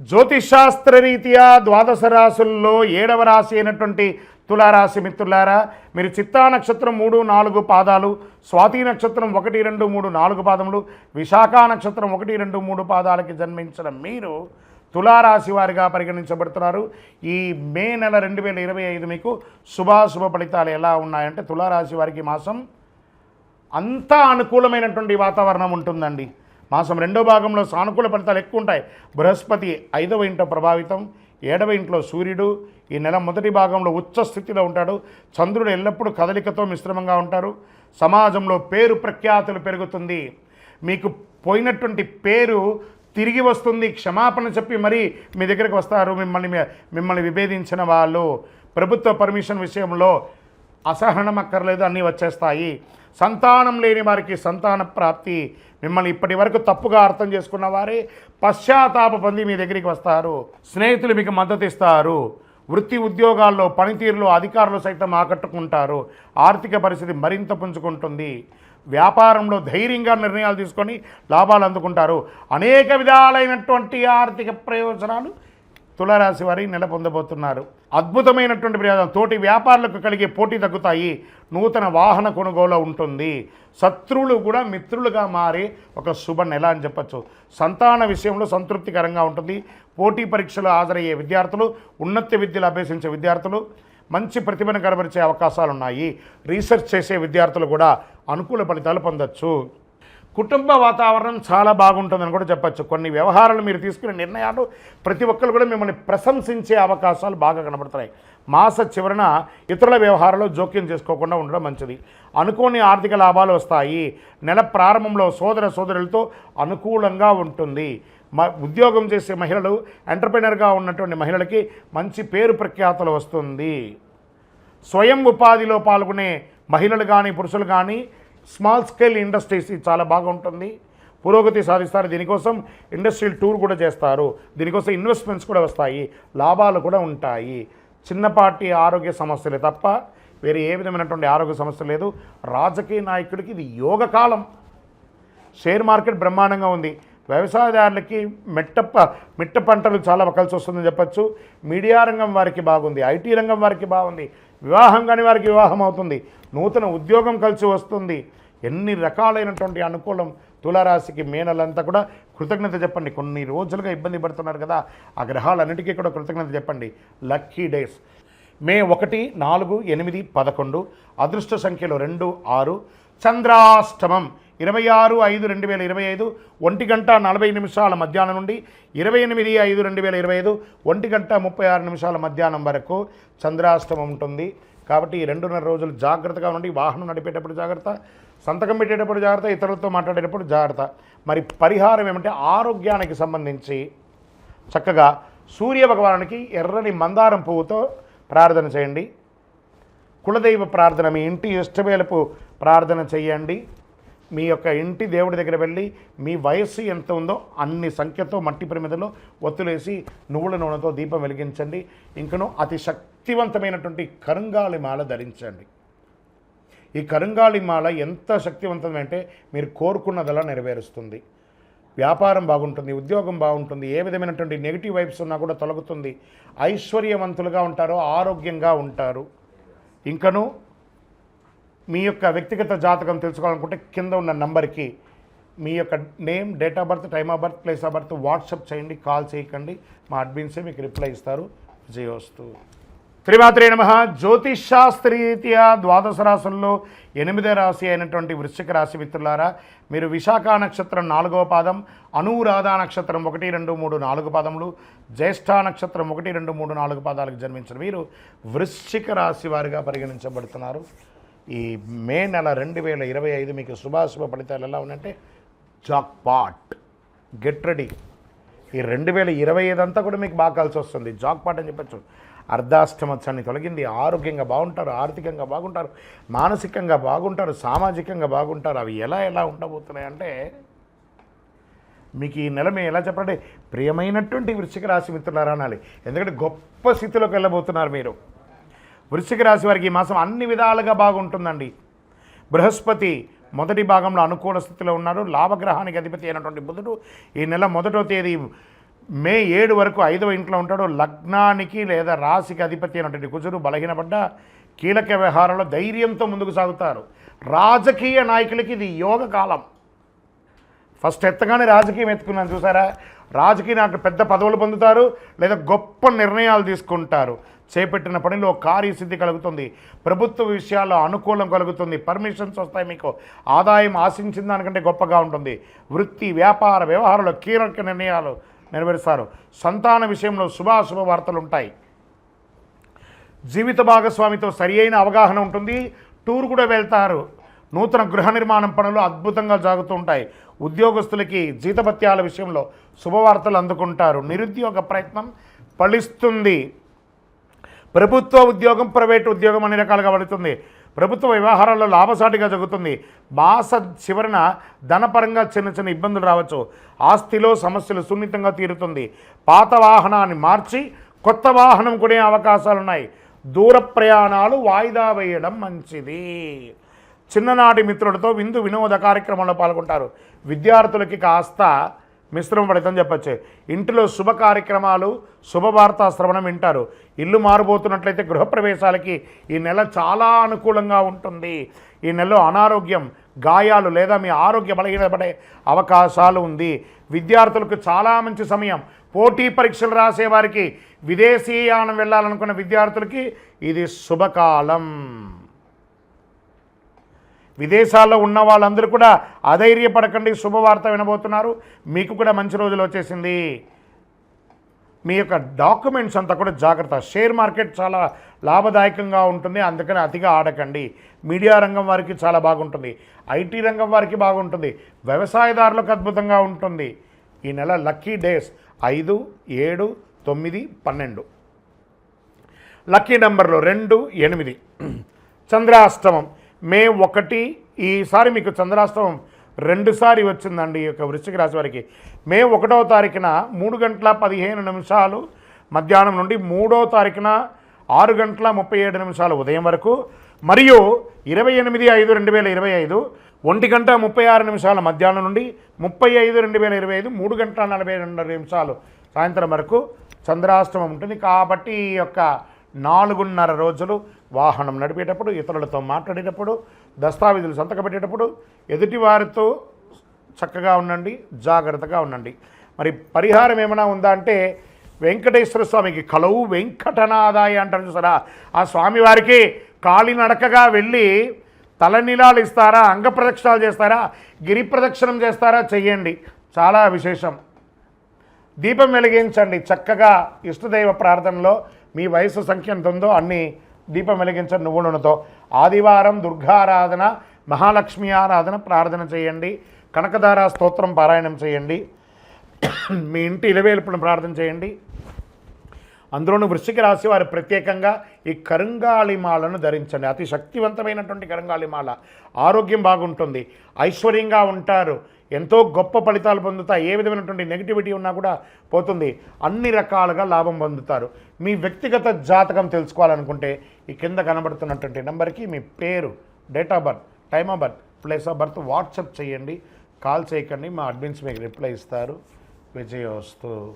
జ్యోతిషాస్త్రరీత్యా ద్వాదశ రాశుల్లో ఏడవ రాశి అయినటువంటి తులారాశి మిత్రులారా మీరు చిత్తా నక్షత్రం మూడు నాలుగు పాదాలు స్వాతి నక్షత్రం ఒకటి రెండు మూడు నాలుగు పాదములు విశాఖ నక్షత్రం ఒకటి రెండు మూడు పాదాలకి జన్మించిన మీరు తులారాశి వారిగా పరిగణించబడుతున్నారు. ఈ మే నెల రెండు వేల ఇరవై ఐదు మీకు శుభాశుభ ఫలితాలు ఎలా ఉన్నాయంటే తులారాశి వారికి మాసం అంతా అనుకూలమైనటువంటి వాతావరణం ఉంటుందండి. మాసం రెండో భాగంలో సానుకూల ఫలితాలు ఎక్కువ ఉంటాయి. బృహస్పతి ఐదవ ఇంట్లో ప్రభావితం ఏడవ ఇంట్లో సూర్యుడు. ఈ నెల మొదటి భాగంలో ఉచ్చ స్థితిలో ఉంటాడు. చంద్రుడు ఎల్లప్పుడూ కదలికతో మిశ్రమంగా ఉంటారు. సమాజంలో పేరు ప్రఖ్యాతులు పెరుగుతుంది. మీకు పోయినటువంటి పేరు తిరిగి వస్తుంది. క్షమాపణ చెప్పి మరీ మీ దగ్గరికి వస్తారు. మిమ్మల్ని మిమ్మల్ని విభేదించిన వాళ్ళు. ప్రభుత్వ పర్మిషన్ విషయంలో అసహనం అక్కర్లేదు అన్నీ వచ్చేస్తాయి. సంతానం లేని వారికి సంతాన ప్రాప్తి మిమ్మల్ని ఇప్పటి వరకు తప్పుగా అర్థం చేసుకున్న వారే పశ్చాత్తాప పొంది మీ దగ్గరికి వస్తారు. స్నేహితులు మీకు మద్దతు ఇస్తారు. వృత్తి ఉద్యోగాల్లో పనితీరులో అధికారులు సైతం ఆకట్టుకుంటారు. ఆర్థిక పరిస్థితి మరింత పుంజుకుంటుంది. వ్యాపారంలో ధైర్యంగా నిర్ణయాలు తీసుకొని లాభాలు అందుకుంటారు. అనేక విధాలైనటువంటి ఆర్థిక ప్రయోజనాలు తులారాశి వారి నెల పొందబోతున్నారు అద్భుతమైనటువంటి ప్రయోజనం తోటి వ్యాపారులకు కలిగే పోటీ తగ్గుతాయి. నూతన వాహన కొనుగోలు ఉంటుంది. శత్రువులు కూడా మిత్రులుగా మారే ఒక శుభ నెల అని చెప్పచ్చు. సంతాన విషయంలో సంతృప్తికరంగా ఉంటుంది. పోటీ పరీక్షలు హాజరయ్యే విద్యార్థులు ఉన్నత విద్యలు అభ్యసించే విద్యార్థులు మంచి ప్రతిభను కనబరిచే అవకాశాలు ఉన్నాయి రీసెర్చ్ చేసే విద్యార్థులు కూడా అనుకూల ఫలితాలు పొందొచ్చు. కుటుంబ వాతావరణం చాలా బాగుంటుందని కూడా చెప్పచ్చు. కొన్ని వ్యవహారాలు మీరు తీసుకునే నిర్ణయాలు ప్రతి ఒక్కరు కూడా మిమ్మల్ని ప్రశంసించే అవకాశాలు బాగా కనబడుతున్నాయి. మాస చివరన ఇతరుల వ్యవహారాల్లో జోక్యం చేసుకోకుండా ఉండడం మంచిది. అనుకోని ఆర్థిక లాభాలు వస్తాయి. నెల ప్రారంభంలో సోదర సోదరులతో అనుకూలంగా ఉంటుంది. మ ఉద్యోగం చేసే మహిళలు ఎంటర్ప్రినర్గా ఉన్నటువంటి మహిళలకి మంచి పేరు ప్రఖ్యాతలు వస్తుంది. స్వయం ఉపాధిలో పాల్గొనే మహిళలు కానీ పురుషులు కానీ స్మాల్ స్కేల్ ఇండస్ట్రీస్ ఇది చాలా బాగుంటుంది. పురోగతి సాధిస్తారు. దీనికోసం ఇండస్ట్రియల్ టూర్ కూడా చేస్తారు. దీనికోసం ఇన్వెస్ట్మెంట్స్ కూడా వస్తాయి. లాభాలు కూడా ఉంటాయి. చిన్నపాటి ఆరోగ్య సమస్యలే తప్ప వేరే ఏ విధమైనటువంటి ఆరోగ్య సమస్య లేదు. రాజకీయ నాయకుడికి ఇది యోగకాలం. షేర్ మార్కెట్ బ్రహ్మాండంగా ఉంది. వ్యవసాయదారులకి మెట్ట మిట్ట పంటలు చాలా కలిసి వస్తుందని చెప్పచ్చు. మీడియా రంగం వారికి బాగుంది. ఐటీ రంగం వారికి బాగుంది. వివాహం కాని వారికి వివాహం అవుతుంది. నూతన ఉద్యోగం కలిసి వస్తుంది. ఎన్ని రకాలైనటువంటి అనుకూలం తులారాశికి మేనలంతా కూడా కృతజ్ఞత చెప్పండి. కొన్ని రోజులుగా ఇబ్బంది పడుతున్నారు కదా ఆ గ్రహాలన్నిటికీ కూడా కృతజ్ఞత చెప్పండి. Lucky days. మే ఒకటి నాలుగు ఎనిమిది పదకొండు అదృష్ట సంఖ్యలు రెండు ఆరు చంద్రాష్టమం. ఇరవై ఆరు ఐదు రెండు వేల ఇరవై ఐదు ఒంటి గంట నలభై నిమిషాల మధ్యాహ్నం నుండి ఇరవై ఎనిమిది ఐదు రెండు వేల ఇరవై ఐదు ఒంటి గంట ముప్పై ఆరు నిమిషాల మధ్యాహ్నం వరకు చంద్రాష్టమం ఉంటుంది. కాబట్టి ఈ రెండున్నర రోజులు జాగ్రత్తగా ఉండి వాహనం నడిపేటప్పుడు జాగ్రత్త సంతకం పెట్టేటప్పుడు జాగ్రత్త ఇతరులతో మాట్లాడేటప్పుడు జాగ్రత్త. మరి పరిహారం ఏమంటే ఆరోగ్యానికి సంబంధించి చక్కగా సూర్య భగవానికి ఎర్రని మందారం పువ్వుతో ప్రార్థన చేయండి. కులదైవ ప్రార్థన మీ ఇంటి ఇష్టవేలపు ప్రార్థన చేయండి. మీ యొక్క ఇంటి దేవుడి దగ్గర వెళ్ళి మీ వయస్సు ఎంత ఉందో అన్ని సంఖ్యతో మట్టి ప్రమిదలో ఒత్తులేసి నువ్వుల నూనెతో దీపం వెలిగించండి. ఇంకను అతి శక్తివంతమైనటువంటి కరుంగాలి మాల ధరించండి. ఈ కరుంగాలి మాల ఎంత శక్తివంతమంటే మీరు కోరుకున్నదలా నెరవేరుస్తుంది. వ్యాపారం బాగుంటుంది ఉద్యోగం బాగుంటుంది ఏ విధమైనటువంటి నెగిటివ్ వైబ్స్ ఉన్నా కూడా తొలగుతుంది. ఐశ్వర్యవంతులుగా ఉంటారు ఆరోగ్యంగా ఉంటారు. ఇంకను మీ యొక్క వ్యక్తిగత జాతకం తెలుసుకోవాలనుకుంటే కింద ఉన్న నంబర్కి మీ యొక్క name date of birth time of birth place of birth WhatsApp చేయండి కాల్ చేయకండి. మా అడ్మిన్సే మీకు రిప్లై ఇస్తారు. విజయోస్తు. త్రిమాత్రే నమ. జ్యోతిషాస్త్రీరీత్యా ద్వాదశ రాశుల్లో ఎనిమిదో రాశి అయినటువంటి వృశ్చిక రాశి మిత్రులారా మీరు విశాఖ నక్షత్రం నాలుగవ పాదం అనురాధ నక్షత్రం ఒకటి రెండు మూడు నాలుగు పాదములు జ్యేష్ఠ నక్షత్రం ఒకటి రెండు మూడు నాలుగు పాదాలకు జన్మించిన వీరు వృశ్చిక రాశి వారిగా పరిగణించబడుతున్నారు. ఈ మే నెల రెండు వేల ఇరవై ఐదు మీకు శుభాశుభ ఫలితాలు ఎలా ఉన్నాయంటే జాక్ పాట్. గెట్ రెడీ ఈ రెండు వేల ఇరవై ఐదు అంతా కూడా మీకు బాగా కలిసి వస్తుంది. జాక్ పాట్ అని చెప్పచ్చు. అర్ధాష్టమత్సాన్ని తొలగింది. ఆరోగ్యంగా బాగుంటారు ఆర్థికంగా బాగుంటారు మానసికంగా బాగుంటారు సామాజికంగా బాగుంటారు. అవి ఎలా ఎలా ఉండబోతున్నాయి అంటే మీకు ఈ నెల మేము ఎలా చెప్పాలంటే ప్రియమైనటువంటి వృశ్చిక రాశి మిత్రులారా అనాలి. ఎందుకంటే గొప్ప స్థితిలోకి వెళ్ళబోతున్నారు మీరు. వృశ్చిక రాశి వారికి ఈ మాసం అన్ని విధాలుగా బాగుంటుందండి. బృహస్పతి మొదటి భాగంలో అనుకూల స్థితిలో ఉన్నారు. లాభగ్రహానికి అధిపతి అయినటువంటి బుధుడు ఈ నెల మొదటో తేదీ మే ఏడు వరకు ఐదవ ఇంట్లో ఉంటాడు. లగ్నానికి లేదా రాశికి అధిపతి అయినటువంటి కుజుడు బలహీనపడ్డ కీలక వ్యవహారంలో ధైర్యంతో ముందుకు సాగుతారు. రాజకీయ నాయకులకి ఇది యోగ కాలం. ఫస్ట్ ఎత్తగానే రాజకీయం ఎత్తుకున్నాను చూసారా? రాజకీయ నాకు పెద్ద పదవులు పొందుతారు లేదా గొప్ప నిర్ణయాలు తీసుకుంటారు. చేపట్టిన పనిలో కార్యసిద్ధి కలుగుతుంది ప్రభుత్వ విషయాల్లో అనుకూలం కలుగుతుంది పర్మిషన్స్ వస్తాయి మీకు ఆదాయం ఆశించిన దానికంటే గొప్పగా ఉంటుంది. వృత్తి వ్యాపార వ్యవహారంలో కీలక నిర్ణయాలు నెరవేరుస్తారు. సంతాన విషయంలో శుభాశుభ వార్తలు ఉంటాయి. జీవిత భాగస్వామితో సరి అయిన అవగాహన ఉంటుంది టూర్ కూడా వెళ్తారు. నూతన గృహ నిర్మాణం పనులు అద్భుతంగా జరుగుతూ ఉంటాయి. ఉద్యోగస్తులకి జీతభత్యాల విషయంలో శుభవార్తలు అందుకుంటారు. నిరుద్యోగ ప్రయత్నం ఫలిస్తుంది. ప్రభుత్వ ఉద్యోగం ప్రైవేట్ ఉద్యోగం అన్ని రకాలుగా పడుతుంది ప్రభుత్వ వ్యవహారాల్లో లాభసాటిగా జరుగుతుంది. మాస చివరన ధనపరంగా చిన్న చిన్న ఇబ్బందులు రావచ్చు. ఆస్తిలో సమస్యలు సున్నితంగా తీరుతుంది. పాత వాహనాన్ని మార్చి కొత్త వాహనం కొనే అవకాశాలు ఉన్నాయి దూర ప్రయాణాలు వాయిదా వేయడం మంచిది. చిన్ననాటి మిత్రులతో విందు వినోద కార్యక్రమంలో పాల్గొంటారు. విద్యార్థులకి కాస్త మిశ్రమ ఫలితం చెప్పచ్చు. ఇంటిలో శుభ కార్యక్రమాలు శుభవార్తా శ్రవణం వింటారు. ఇల్లు మారిపోతున్నట్లయితే గృహప్రవేశాలకి ఈ నెల చాలా అనుకూలంగా ఉంటుంది. ఈ నెలలో అనారోగ్యం గాయాలు లేదా మీ ఆరోగ్య బలహీనపడే అవకాశాలు ఉంది. విద్యార్థులకు చాలా మంచి సమయం. పోటీ పరీక్షలు రాసే వారికి విదేశీయానం వెళ్ళాలనుకున్న విద్యార్థులకి ఇది శుభకాలం. విదేశాల్లో ఉన్న వాళ్ళందరూ కూడా అధైర్యపడకండి. శుభవార్త వినబోతున్నారు. మీకు కూడా మంచి రోజులు వచ్చేసింది. మీ యొక్క డాక్యుమెంట్స్ అంతా కూడా జాగ్రత్త. షేర్ మార్కెట్ చాలా లాభదాయకంగా ఉంటుంది. అందుకని అతిగా ఆడకండి. మీడియా రంగం వారికి చాలా బాగుంటుంది. ఐటీ రంగం వారికి బాగుంటుంది. వ్యవసాయదారులకు అద్భుతంగా ఉంటుంది. ఈ నెల లక్కీ డేస్ ఐదు ఏడు తొమ్మిది పన్నెండు. లక్కీ నెంబర్లు రెండు ఎనిమిది. చంద్రాష్టమం. మే ఒకటి ఈసారి మీకు చంద్రాష్టమం రెండుసారి వచ్చిందండి ఈ యొక్క వృశ్చిక రాశి వారికి. మే ఒకటో తారీఖున మూడు గంటల పదిహేను నిమిషాలు మధ్యాహ్నం నుండి మూడో తారీఖున ఆరు గంటల ముప్పై ఏడు నిమిషాలు ఉదయం వరకు మరియు ఇరవై ఎనిమిది ఐదు రెండు వేల ఇరవై ఐదు ఒంటి గంట ముప్పై ఆరు నిమిషాల మధ్యాహ్నం నుండి ముప్పై ఐదు రెండు వేల ఇరవై ఐదు మూడు గంటల నలభై రెండు నిమిషాలు సాయంత్రం వరకు చంద్రాష్టమం ఉంటుంది. కాబట్టి ఈ యొక్క నాలుగున్నర రోజులు వాహనం నడిపేటప్పుడు ఇతరులతో మాట్లాడేటప్పుడు దస్తావేజులు సంతకం పెట్టేటప్పుడు ఎదుటివారితో చక్కగా ఉండండి జాగ్రత్తగా ఉండండి. మరి పరిహారం ఏమైనా ఉందా అంటే వెంకటేశ్వర స్వామికి కలవు వెంకటనాదాయ అంటారు చూసారా? ఆ స్వామివారికి కాలినడకగా వెళ్ళి తలనీలాలు ఇస్తారా అంగ ప్రదక్షిణాలు చేస్తారా గిరి ప్రదక్షిణం చేస్తారా చెయ్యండి. చాలా విశేషం. దీపం వెలిగించండి చక్కగా ఇష్టదైవ ప్రార్థనలో. మీ వయసు సంఖ్య ఎంత ఉందో అన్ని దీపం వెలిగించండి నువ్వు నూనెతో. ఆదివారం దుర్గారాధన మహాలక్ష్మి ఆరాధన ప్రార్థన చేయండి. కనకధార స్తోత్రం పారాయణం చేయండి. మీ ఇంటి ఇలవేల్పును ప్రార్థన చేయండి. అందులోనూ వృశ్చిక రాశి వారు ప్రత్యేకంగా ఈ కరుంగాళిమాలను ధరించండి. అతి శక్తివంతమైనటువంటి కరుంగాళిమాల ఆరోగ్యం బాగుంటుంది. ఐశ్వర్యంగా ఉంటారు. ఎంతో గొప్ప ఫలితాలు పొందుతాయి. ఏ విధమైనటువంటి నెగిటివిటీ ఉన్నా కూడా పోతుంది. అన్ని రకాలుగా లాభం పొందుతారు. మీ వ్యక్తిగత జాతకం తెలుసుకోవాలనుకుంటే ఈ కింద కనబడుతున్నటువంటి నెంబర్కి మీ పేరు date of birth time of birth place of birth WhatsApp చేయండి. కాల్ చేయకండి. మా అడ్మిన్స్ మీకు రిప్లై ఇస్తారు. విజయోస్తు.